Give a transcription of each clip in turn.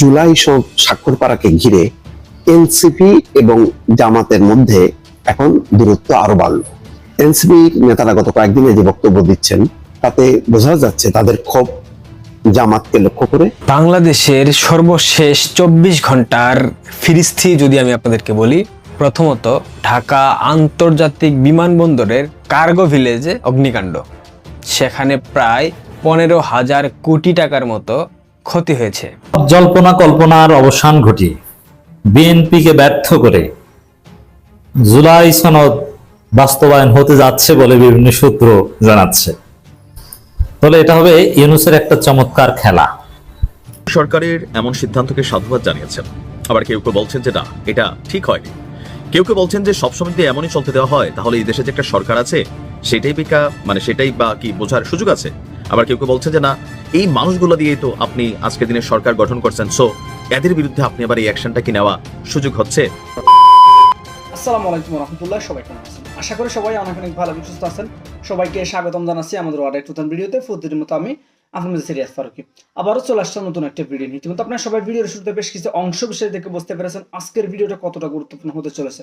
জুলাই সব স্বাক্ষর পাড়াকে ঘিরে এনসিপি এবং জামাতের মধ্যে এখন দূরত্ব আরও বাড়ল। এনসিপি নেতারা গত কয়েকদিনে যে বক্তব্য দিচ্ছেন, তাতে বোঝা যাচ্ছে তাদের ক্ষোভ জামাতকে লক্ষ্য করে। বাংলাদেশের সর্বশেষ চব্বিশ ঘণ্টার ফিরিস্থি যদি আমি আপনাদেরকে বলি, প্রথমত ঢাকা আন্তর্জাতিক বিমানবন্দরের কার্গো ভিলেজে অগ্নিকাণ্ড। সেখানে প্রায় পনেরো হাজার কোটি টাকার মতো ক্ষতি হয়েছে। জল্পনা কল্পনার অবসান ঘটিয়ে বিএনপিকে ব্যর্থ করে জুলাই সনদ বাস্তবায়ন হতে যাচ্ছে বলে বিভিন্ন সূত্র জানাচ্ছে। তাহলে এটা হবে ইউনুসের একটা চমৎকার খেলা। সরকারের এমন সিদ্ধান্তকে সাধুবাদ জানিয়েছেন। আবার কেউ কেউ বলছেন যে না এটা ঠিক হয়নি। কেউ কেউ বলছেন যে সবসময় যদি এমনই চলতে দেওয়া হয় তাহলে এই দেশে যে একটা সরকার আছে সেটাই বিকা মানে সেটাই বা কি বোঝার সুযোগ আছে? আবার কেউ কেউ বলছেন যে না, এই মানুষগুলো দিয়েই তো আপনি আজকের দিনে সরকার গঠন করছেন। সো এদের বিরুদ্ধে আপনি আবার এই অ্যাকশনটা কি নেওয়া সুযোগ হচ্ছে? আসসালামু আলাইকুম রহমতুল্লাহ, সবাই কেমন আছেন? আশা করি সবাই অনেক অনেক ভালো এবং সুস্থ আছেন। সবাইকে স্বাগতম জানাচ্ছি আমাদের এক নতুন ভিডিওতে মতো আমি আপনাদের সিরিয়াস ফারুকি। আবারও চলে আসলাম নতুন একটা ভিডিও নিয়ে। ইতিমধ্যে আপনারা সবাই ভিডিওর শুরুতে বেশ কিছু অংশ বিষয় দেখে বুঝতে পেরেছেন আজকের ভিডিওটা কতটা গুরুত্বপূর্ণ হতে চলেছে।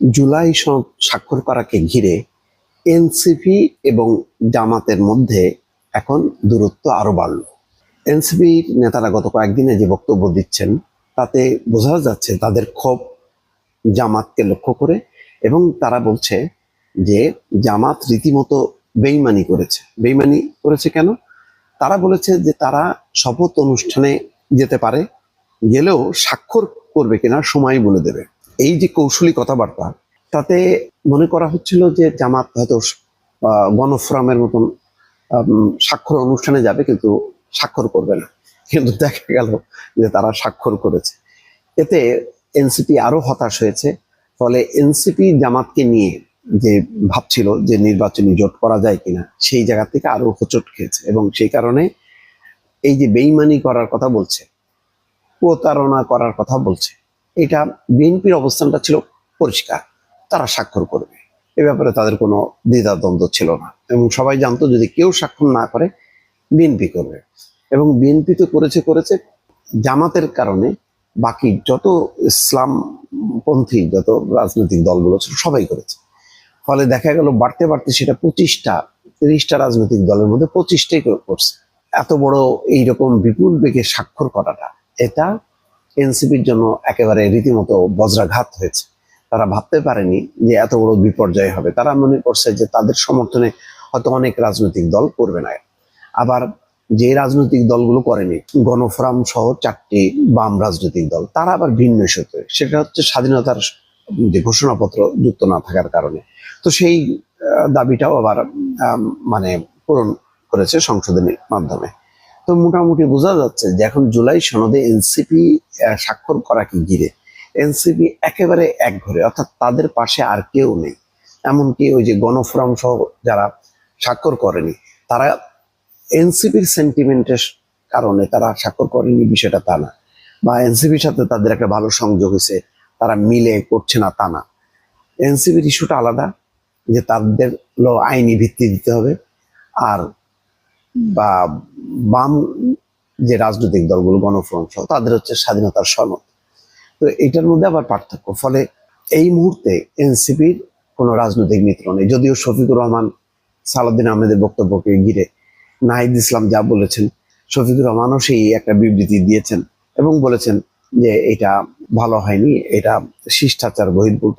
জুলাই সব স্বাক্ষর ঘিরে এনসিপি এবং জামাতের মধ্যে এখন দূরত্ব আরও বাড়ল। এনসিপি নেতারা গত কয়েকদিনে যে বক্তব্য দিচ্ছেন, তাতে বোঝা যাচ্ছে তাদের ক্ষোভ জামাতকে লক্ষ্য করে এবং তারা বলছে যে জামাত রীতিমতো বেইমানি করেছে। বেইমানি করেছে কেন? তারা বলেছে যে তারা শপথ অনুষ্ঠানে যেতে পারে, গেলেও স্বাক্ষর করবে কিনা সময় বলে দেবে। এই যে কৌশলী কথাবার্তা, তাতে মনে করা হচ্ছিল যে জামাত হয়তো গণফোরামের মতন স্বাক্ষর অনুষ্ঠানে যাবে কিন্তু স্বাক্ষর করবে না। কিন্তু দেখা গেল যে তারা স্বাক্ষর করেছে। এতে এনসিপি আরও হতাশ হয়েছে। ফলে এনসিপি জামাতকে নিয়ে যে ভাবছিল যে নির্বাচনী জোট করা যায় কিনা, সেই জায়গা থেকে আরও হোচট খেয়েছে। এবং সেই কারণে এই যে বেইমানি করার কথা বলছে, প্রতারণা করার কথা বলছে এটা বিএনপির অবস্থানটা ছিল পরিষ্কার। তারা স্বাক্ষর করবে। এ ব্যাপারে তাদের কোনো দ্বিধাদ্বন্দ্ব ছিল না। এবং সবাই জানতো যদি কেউ স্বাক্ষর না করে, বিএনপি করবে। এবং বিএনপি তো করেছে করেছে জামাতের কারণে বাকি যত ইসলামপন্থী, যত রাজনৈতিক দলগুলো ছিল, সবাই করেছে। ফলে দেখা গেল বাড়তে বাড়তে সেটা পঁচিশটা, তিরিশটা রাজনৈতিক দলের মধ্যে পঁচিশটাই করছে। এত বড় এইরকম বিপুল বেগে স্বাক্ষর করাটা, এটা এনসিপির জন্য একেবারে রীতিমতো বজ্রাঘাত হয়েছে। তারা ভাবতে পারেনি যে এত বড় বিপর্যয় হবে। তারা মনে করছে যে তাদের সমর্থনে হয়তো অনেক রাজনৈতিক দল করবে না। আবার যে রাজনৈতিক দলগুলো করেনি, গণফোরাম সহ চারটি বাম রাজনৈতিক দল, তারা আবার ভিন্ন ইস্যুতে সেটা হচ্ছে স্বাধীনতার যে ঘোষণাপত্র যুক্ত না থাকার কারণে। তো সেই দাবিটাও আবার মানে পূরণ করেছে সংশোধনের মাধ্যমে। তো মোটামুটি বোঝা যাচ্ছে যে এখন জুলাই সনদে এনসিপি স্বাক্ষর করাকে ঘিরে? এনসিপি একেবারে এক ঘরে, অর্থাৎ তাদের পাশে আর কেউ নেই। এমনকি ওই যে গণফোরাম সহ যারা স্বাক্ষর করেনি, তারা এনসিপির সেন্টিমেন্টের কারণে তারা স্বাক্ষর করেনি, বিষয়টা তা না। বা এনসিপির সাথে তাদের একটা ভালো সংযোগ হয়েছে, তারা মিলে করছে না তা না। এনসিপির ইস্যুটা আলাদা, যে তাদের আইনি ভিত্তি দিতে হবে, আর বাম যে রাজনৈতিক দলগুলো গণফ্রন্ট সহ, তাদের হচ্ছে স্বাধীনতার সনদ। তো এটার মধ্যে আবার পার্থক্য। ফলে এই মুহূর্তে এনসিপির কোনো রাজনৈতিক মিত্র নেই। যদিও শফিকুর রহমান, সালাউদ্দিন আহমেদের বক্তব্যকে ঘিরে নাহিদ ইসলাম যা বলেছেন, শফিকুর রহমানও সেই একটা বিবৃতি দিয়েছেন এবং বলেছেন যে এটা ভালো হয়নি, এটা শিষ্টাচার বহির্ভূত,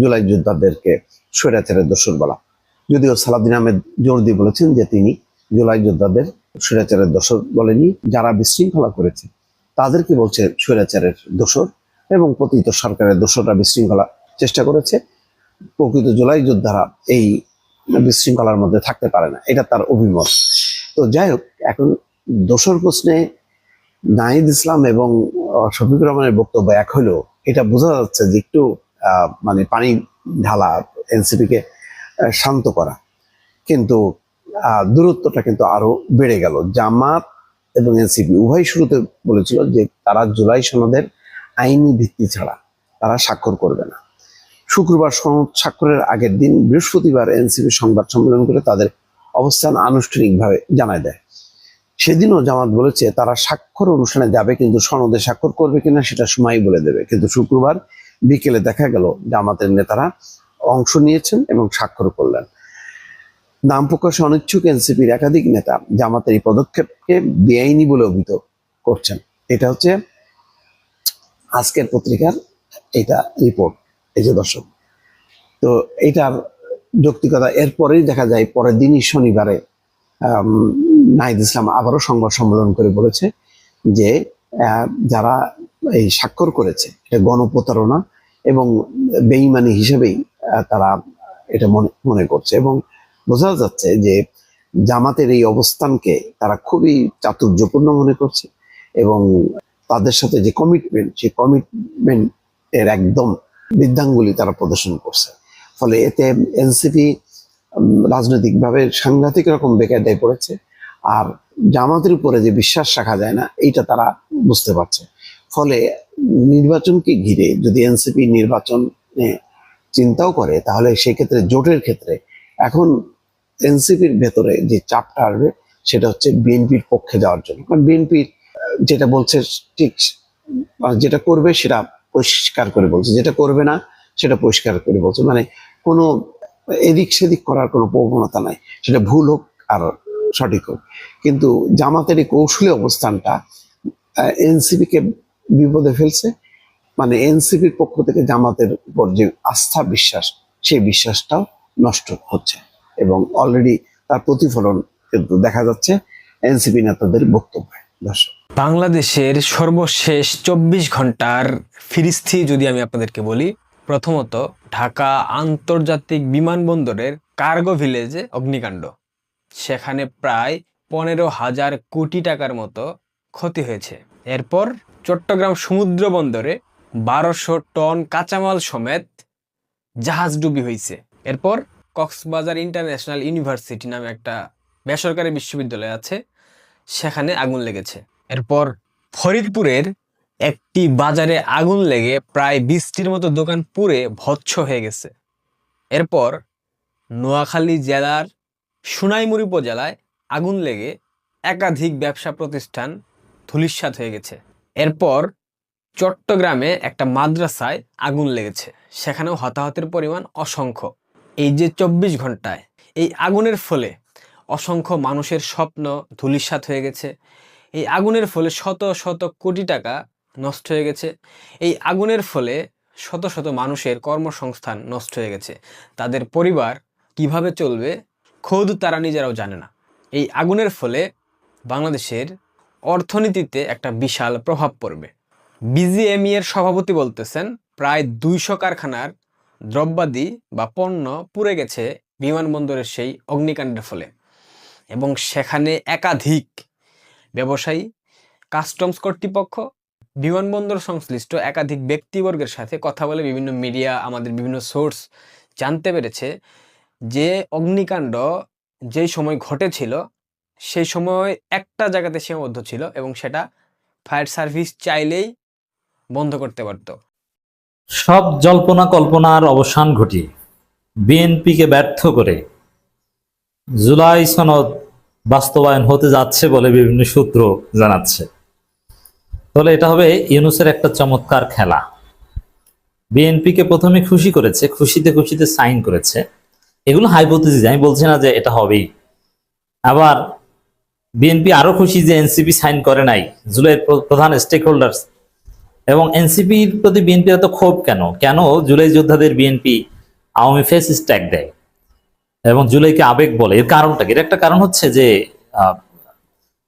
জুলাই যোদ্ধাদেরকে স্বৈরাচারের দোষর বলা যদিও সালাউদ্দিন আহমেদ জোর দিয়ে বলেছেন যে তিনি জুলাই যোদ্ধাদের স্বৈরাচারের দোষর বলেনি যারা বিশৃঙ্খলা করেছে তাদেরকে বলছে স্বৈরাচারের দোষর এবং প্রকৃত সরকারের দোষররা বিশৃঙ্খলা চেষ্টা করেছে। প্রকৃত জুলাই যোদ্ধারা এই বিশৃঙ্খলার মধ্যে থাকতে পারে না এটা তার অভিমত। তো যাই হোক এখন দোষর প্রশ্নে নাহিদ ইসলাম এবং শফিকুর রহমানের বক্তব্য এক হলেও এটা বোঝা যাচ্ছে যে একটু মানে পানি ঢালা এনসিপি কে আহ, শান্ত করা। কিন্তু দূরত্বটা কিন্তু আরও বেড়ে গেল। জামাত এবং এনসিপি উভয় শুরুতে বলেছিল যে তারা জুলাই সনদের আইনি ভিত্তি ছাড়া তারা স্বাক্ষর করবে না। শুক্রবার সনদ স্বাক্ষরের আগের দিন বৃহস্পতিবার এনসিপি সংবাদ সম্মেলন করে তাদের অবস্থান আনুষ্ঠানিকভাবে জানায় দেয়। সেদিনও জামাত বলেছে, তারা স্বাক্ষর অনুষ্ঠানে যাবে কিন্তু সনদে স্বাক্ষর করবে কিনা সেটা সময় বলে দেবে। কিন্তু শুক্রবার বিকেলে দেখা গেল, জামাতের নেতারা অংশ নিয়েছেন এবং স্বাক্ষর করলেন। নাম প্রকাশে অনিচ্ছুক এনসিপির একাধিক নেতা জামাতের এই পদক্ষেপকে বেআইনি বলে অভিহিত করছেন। এটা হচ্ছে আজকের পত্রিকার এটা রিপোর্ট এই যে দর্শক। তো এটার যৌক্তিকতা এরপরেই দেখা যায়, পরের দিনই শনিবারে নাহিদ ইসলাম আবারও সংবাদ সম্মেলন করে বলেছে যে যারা এই স্বাক্ষর করেছে, এটা গণপ্রতারণা এবং বেইমানি হিসেবেই তারা এটা মনে মনে করছে এবং বোঝা যাচ্ছে যে জামাতের এই অবস্থানকে তারা খুবই চাতুর্যপূর্ণ মনে করছে এবং তাদের সাথে যে কমিটমেন্ট সেই কমিটমেন্ট এর একদম বৃদ্ধাঙ্গুলি তারা প্রদর্শন করছে। ফলে এতে এনসিপি রাজনৈতিকভাবে সাংঘাতিক রকম বেকায়দায় পড়েছে আর জামাতের উপরে যে বিশ্বাস রাখা যায় না, এইটা তারা বুঝতে পারছে। ফলে নির্বাচনকে ঘিরে যদি এনসিপি নির্বাচন চিন্তাও করে, তাহলে সেই ক্ষেত্রে জোটের ক্ষেত্রে এখন এনসিপির ভেতরে যে চাপটা আসবে, সেটা হচ্ছে বিএনপির পক্ষে যাওয়ার জন্য। কারণ বিএনপির যেটা বলছে ঠিক যেটা করবে সেটা পরিষ্কার করে বলছে। যেটা করবে না, সেটা পরিষ্কার করে বলছে। মানে কোনো এদিক সেদিক করার কোনো প্রবণতা নাই। সেটা ভুল হোক আর সঠিক হোক। কিন্তু জামাতের এই কৌশলী অবস্থানটা এনসিপি কে বিপদে ফেলছে। মানে এনসিপির পক্ষ থেকে জামাতের উপর যে আস্থা, বিশ্বাস, সেই বিশ্বাসটাও নষ্ট হচ্ছে। এবং অলরেডি তার প্রতিফলন কিন্তু দেখা যাচ্ছে এনসিপি নেতাদের বক্তব্যে। দর্শক। বাংলাদেশের সর্বশেষ চব্বিশ ঘণ্টার ফিরিস্থি যদি আমি আপনাদেরকে বলি, প্রথমত ঢাকা আন্তর্জাতিক বিমানবন্দরের কার্গো ভিলেজে অগ্নিকাণ্ড। সেখানে প্রায় পনেরো হাজার কোটি টাকার মতো ক্ষতি হয়েছে। এরপর চট্টগ্রাম সমুদ্র বন্দরে বারোশো টন কাঁচামাল সমেত জাহাজ ডুবি হয়েছে এরপর কক্সবাজার ইন্টারন্যাশনাল ইউনিভার্সিটি নামে একটা বেসরকারি বিশ্ববিদ্যালয় আছে, সেখানে আগুন লেগেছে। এরপর ফরিদপুরের একটি বাজারে আগুন লেগে প্রায় বিশটির মতো দোকান পুড়ে ভৎস হয়ে গেছে। এরপর নোয়াখালী জেলার সুনাইমুড়ি উপজেলায় আগুন লেগে একাধিক ব্যবসা প্রতিষ্ঠান ধূলিসাৎ হয়ে গেছে। এরপর চট্টগ্রামে একটা মাদ্রাসায় আগুন লেগেছে, সেখানেও হতাহতের পরিমাণ অসংখ্য। এই যে চব্বিশ ঘন্টায়, এই আগুনের ফলে অসংখ্য মানুষের স্বপ্ন ধূলিসাৎ হয়ে গেছে। এই আগুনের ফলে শত শত কোটি টাকা নষ্ট হয়ে গেছে। এই আগুনের ফলে শত শত মানুষের কর্মসংস্থান নষ্ট হয়ে গেছে। তাদের পরিবার কীভাবে চলবে, খোদ তারা নিজেরাও জানে না। এই আগুনের ফলে বাংলাদেশের অর্থনীতিতে একটা বিশাল প্রভাব পড়বে। বিজিএমই এর সভাপতি বলতেছেন, প্রায় দুইশো কারখানার দ্রব্যাদি বা পণ্য পুড়ে গেছে বিমানবন্দরের সেই অগ্নিকাণ্ডের ফলে। এবং সেখানে একাধিক ব্যবসায়ী, কাস্টমস কর্তৃপক্ষ, বিমানবন্দর সংশ্লিষ্ট একাধিক ব্যক্তিবর্গের সাথে কথা বলে বিভিন্ন মিডিয়া, আমাদের বিভিন্ন সোর্স জানতে পেরেছে যে অগ্নিকাণ্ড যেই সময় ঘটেছিল, সেই সময় একটা জায়গাতে সীমাবদ্ধ ছিল এবং সেটা ফায়ার সার্ভিস চাইলেই বন্ধ করতে পারতো। সব জল্পনা কল্পনার অবসান ঘটিয়ে বিএনপিকে ব্যর্থ করে জুলাই সনদ বাস্তবায়ন হতে যাচ্ছে বলে বিভিন্ন সূত্র জানাচ্ছে। তাহলে এটা হবে ইউনুসের একটা চমৎকার খেলা। বিএনপিকে প্রথমে খুশি করেছে, খুশিতে খুশিতে সাইন করেছে। এগুলো হাইপোথিস আমি বলছি না যে এটা হবেই। আবার বিএনপি আরও খুশি যে এনসিপি সাইন করে নাই, জুলাইয়ের প্রধান স্টেক হোল্ডার এবং এনসিপির প্রতি বিএনপির এত ক্ষোভ কেন? কেন জুলাই যোদ্ধাদের বিএনপি আওয়ামী ফেস স্ট্যাক দেয়? এবং জুলাইকে আবেগ বলে, এর কারণটা কি? এর একটা কারণ হচ্ছে যে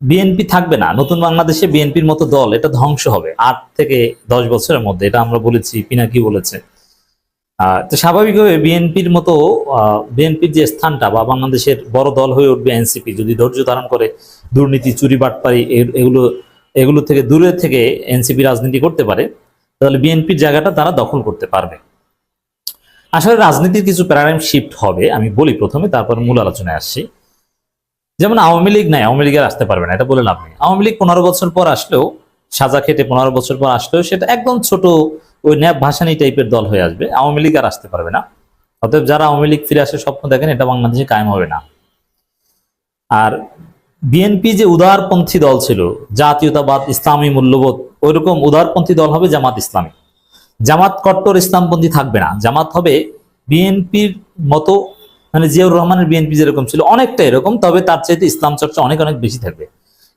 বিএনপি থাকবে না। নতুন বাংলাদেশে বিএনপির মতো দল, এটা ধ্বংস হবে। আট থেকে দশ বছরের মধ্যে, এটা আমরা বলেছি, পিনাকি বলেছে। তো স্বাভাবিকভাবে বিএনপির মতো বিএনপির যে স্থানটা বা বাংলাদেশের বড় দল হয়ে উঠবে এনসিপি, যদি ধৈর্য ধারণ করে দুর্নীতি, চুরি, বাটপারি এগুলো এগুলো থেকে দূরে থেকে এনসিপি রাজনীতি করতে পারে, তাহলে বিএনপির জায়গাটা তারা দখল করতে পারবে। আসলে রাজনীতির কিছু প্যারাডাইম শিফট হবে, আমি বলি প্রথমে, তারপর মূল আলোচনায় আসছি। যেমন আওয়ামী লীগ নাই, আওয়ামী লীগের আসতে পারবে না, এটা বলে লাভ নেই। আওয়ামী লীগ পনেরো বছর পর আসলেও, সাজা খেটে পনেরো বছর পর আসলেও, সেটা একদম ছোট ওই ন্যাপ ভাসানি টাইপের দল হয়ে আসবে, আওয়ামী লীগ আর আসতে পারবে না। অতএব যারা আওয়ামী লীগ ফিরে আসে, স্বপ্ন দেখেন এটা বাংলাদেশে কায়েম হবে না। আর বিএনপি যে উদারপন্থী দল ছিল, জাতীয়তাবাদ, ইসলামী মূল্যবোধ, ওইরকম উদারপন্থী দল হবে জামাত ইসলামী। জামাত কট্টর ইসলামপন্থী থাকবে না। জামাত হবে বিএনপির মতো মানে জিয়াউর রহমানের বিএনপি যেরকম ছিল, অনেকটা এরকম, তবে তার চাইতে ইসলাম চর্চা অনেক অনেক বেশি থাকবে।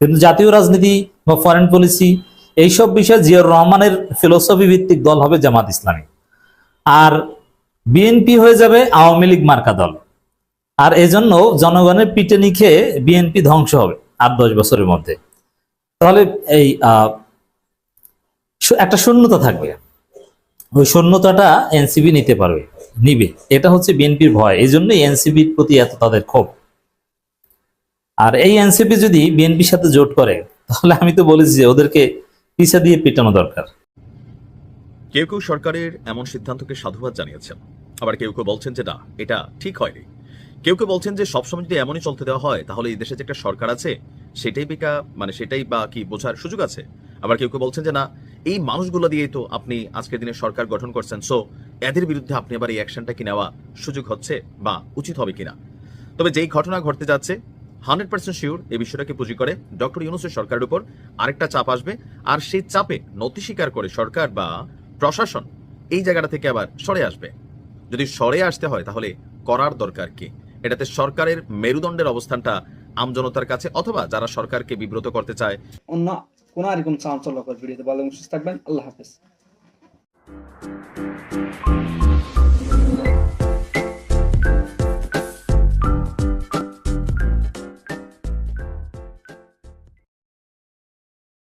কিন্তু জাতীয় রাজনীতি বা ফরেন পলিসি এইসব বিষয়ে জিয়াউর রহমানের ফিলোসফি ভিত্তিক দল হবে জামাত ইসলামী। আর বিএনপি হয়ে যাবে আওয়ামী লীগ মার্কা দল। আর এজন্য জনগণের পিটে খেয়ে বিএনপি ধ্বংস হবে আট দশ বছরের মধ্যে। তাহলে এই একটা শূন্যতা থাকবে। ওই শূন্যতাটা এনসিবি নিতে পারবে, নিবে। এটা হচ্ছে বিএনপির ভয় এই জন্যই এনসিবির প্রতি এত তাদের ক্ষোভ। আর এই এনসিপি যদি বিএনপির সাথে জোট করে, তাহলে আমি তো বলেছি যে ওদেরকে পিছা দিয়ে পেটানো দরকার। কেউ কেউ সরকারের এমন সিদ্ধান্তকে সাধুবাদ জানিয়েছেন। আবার কেউ কেউ বলছেন যে না, এটা ঠিক হয়নি। কেউ কেউ বলছেন যে সবসময় যদি এমনই চলতে দেওয়া হয়, তাহলে এই দেশে যে একটা সরকার আছে, সেটাই বিকা মানে সেটাই বা কি বোঝার সুযোগ আছে? আবার কেউ কেউ বলছেন যে না, এই মানুষগুলো দিয়েই তো আপনি আজকের দিনে সরকার গঠন করছেন সো এদের বিরুদ্ধে আপনি আবার এই অ্যাকশনটা কি নেওয়া সুযোগ হচ্ছে বা উচিত হবে কিনা? তবে যেই ঘটনা ঘটতে যাচ্ছে হান্ড্রেড পার্সেন্ট শিওর এই বিষয়টাকে পুঁজি করে। ডক্টর ইউনুসের সরকারের উপর আরেকটা চাপ আসবে, আর সেই চাপে নতি স্বীকার করে সরকার বা প্রশাসন এই জায়গাটা থেকে আবার সরে আসবে। যদি সরে আসতে হয়, তাহলে করার দরকার কি? এটাতে সরকারের মেরুদণ্ডের অবস্থানটা আমজনতার কাছে, অথবা যারা সরকারকে বিব্রত করতে চায়। অন্য কোনো আর এরকম চাঞ্চল্যকর ভিডিওতে ভালো সুস্থ থাকবেন, আল্লাহ হাফেজ।